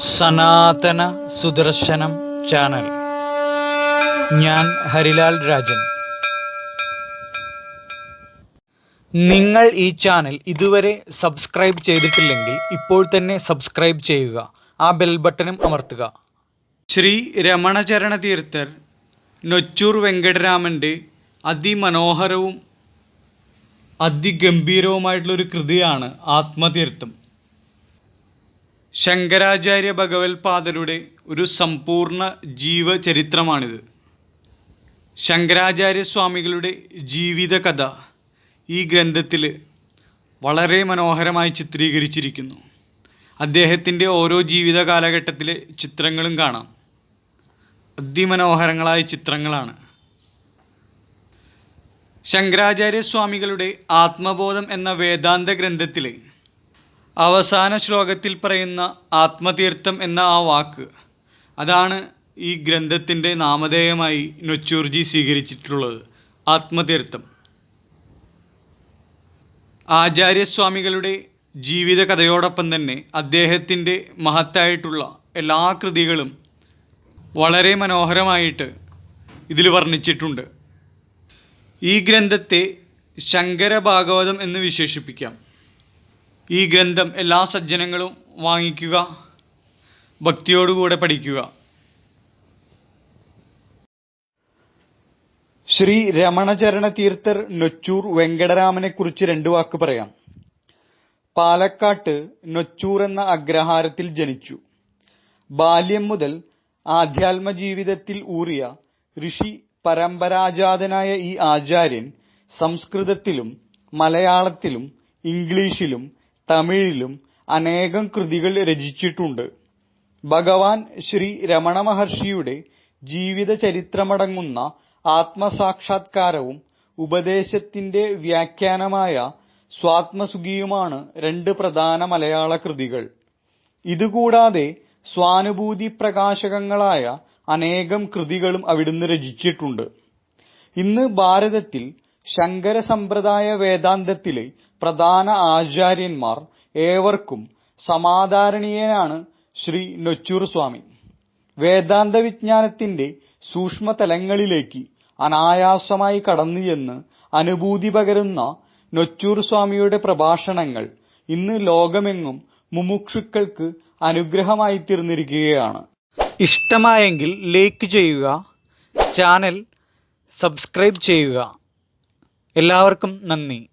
സനാതന സുദർശനം ചാനൽ. ഞാൻ ഹരിലാൽ രാജൻ. നിങ്ങൾ ഈ ചാനൽ ഇതുവരെ സബ്സ്ക്രൈബ് ചെയ്തിട്ടില്ലെങ്കിൽ ഇപ്പോൾ തന്നെ സബ്സ്ക്രൈബ് ചെയ്യുക. ആ ബെൽ ബട്ടണും അമർത്തുക. ശ്രീ രമണചരണ തീർത്ഥർ നൊച്ചൂർ വെങ്കടരാമന്റെ അതിമനോഹരവും അതിഗംഭീരവുമായിട്ടുള്ളൊരു കൃതിയാണ് ആത്മതീർത്ഥം. ശങ്കരാചാര്യ ഭഗവത്പാദരുടെ ഒരു സമ്പൂർണ ജീവചരിത്രമാണിത്. ശങ്കരാചാര്യ സ്വാമികളുടെ ജീവിതകഥ ഈ ഗ്രന്ഥത്തിൽ വളരെ മനോഹരമായി ചിത്രീകരിച്ചിരിക്കുന്നു. അദ്ദേഹത്തിന്റെ ഓരോ ജീവിത കാലഘട്ടത്തിലെ ചിത്രങ്ങളും കാണാം. അതിമനോഹരങ്ങളായ ചിത്രങ്ങളാണ്. ശങ്കരാചാര്യ സ്വാമികളുടെ ആത്മബോധം എന്ന വേദാന്ത ഗ്രന്ഥത്തിലെ അവസാന ശ്ലോകത്തിൽ പറയുന്ന ആത്മതീർത്ഥം എന്ന ആ വാക്ക് അതാണ് ഈ ഗ്രന്ഥത്തിന്റെ നാമധേയമായി നൊച്ചൂർജി സ്വീകരിച്ചിട്ടുള്ളത് ആത്മതീർത്ഥം. ആചാര്യസ്വാമികളുടെ ജീവിത കഥയോടൊപ്പം തന്നെ അദ്ദേഹത്തിന്റെ മഹത്തായിട്ടുള്ള എല്ലാ കൃതികളും വളരെ മനോഹരമായിട്ട് ഇതിൽ വർണിച്ചിട്ടുണ്ട്. ഈ ഗ്രന്ഥത്തെ ശങ്കര ഭാഗവതം എന്ന് വിശേഷിപ്പിക്കാം. ഈ ഗ്രന്ഥം എല്ലാ സജ്ജനങ്ങളും വാങ്ങിക്കുക ഭക്തിയോടുകൂടെ പഠിക്കുക. ശ്രീ രമണചരണ തീർത്ഥർ നൊച്ചൂർ വെങ്കടരാമനെ കുറിച്ച് രണ്ടു വാക്ക് പറയാം. പാലക്കാട്ട് നൊച്ചൂർ എന്ന അഗ്രഹാരത്തിൽ ജനിച്ചു. ബാല്യം മുതൽ ആധ്യാത്മ ജീവിതത്തിൽ ഊറിയ ഋഷി പരമ്പരാജാതനായ ഈ ആചാര്യൻ സംസ്കൃതത്തിലും മലയാളത്തിലും ഇംഗ്ലീഷിലും തമിഴിലും അനേകം കൃതികൾ രചിച്ചിട്ടുണ്ട്. ഭഗവാൻ ശ്രീ രമണ മഹർഷിയുടെ ജീവിത ചരിത്രമടങ്ങുന്ന ആത്മസാക്ഷാത്കാരവും ഉപദേശത്തിന്റെ വ്യാഖ്യാനമായ സ്വാത്മസുഖിയുമാണ് രണ്ട് പ്രധാന മലയാള കൃതികൾ. ഇതുകൂടാതെ സ്വാനുഭൂതി പ്രകാശകങ്ങളായ അനേകം കൃതികളും അവിടുന്ന് രചിച്ചിട്ടുണ്ട്. ഇന്ന് ഭാരതത്തിൽ ശങ്കര സമ്പ്രദായ വേദാന്തത്തിലെ പ്രധാന ആചാര്യന്മാർ ഏവർക്കും സമാധാരണീയനാണ് ശ്രീ നൊച്ചൂർ സ്വാമി. വേദാന്ത വിജ്ഞാനത്തിന്റെ സൂക്ഷ്മതലങ്ങളിലേക്ക് അനായാസമായി കടന്നു എന്ന് അനുഭൂതി പകരുന്ന നൊച്ചൂർ സ്വാമിയുടെ പ്രഭാഷണങ്ങൾ ഇന്ന് ലോകമെങ്ങും മുമുക്ഷുക്കൾക്ക് അനുഗ്രഹമായി തീർന്നിരിക്കുകയാണ്. ഇഷ്ടമായെങ്കിൽ ലൈക്ക് ചെയ്യുക ചാനൽ സബ്സ്ക്രൈബ് ചെയ്യുക. എല്ലാവർക്കും നന്ദി.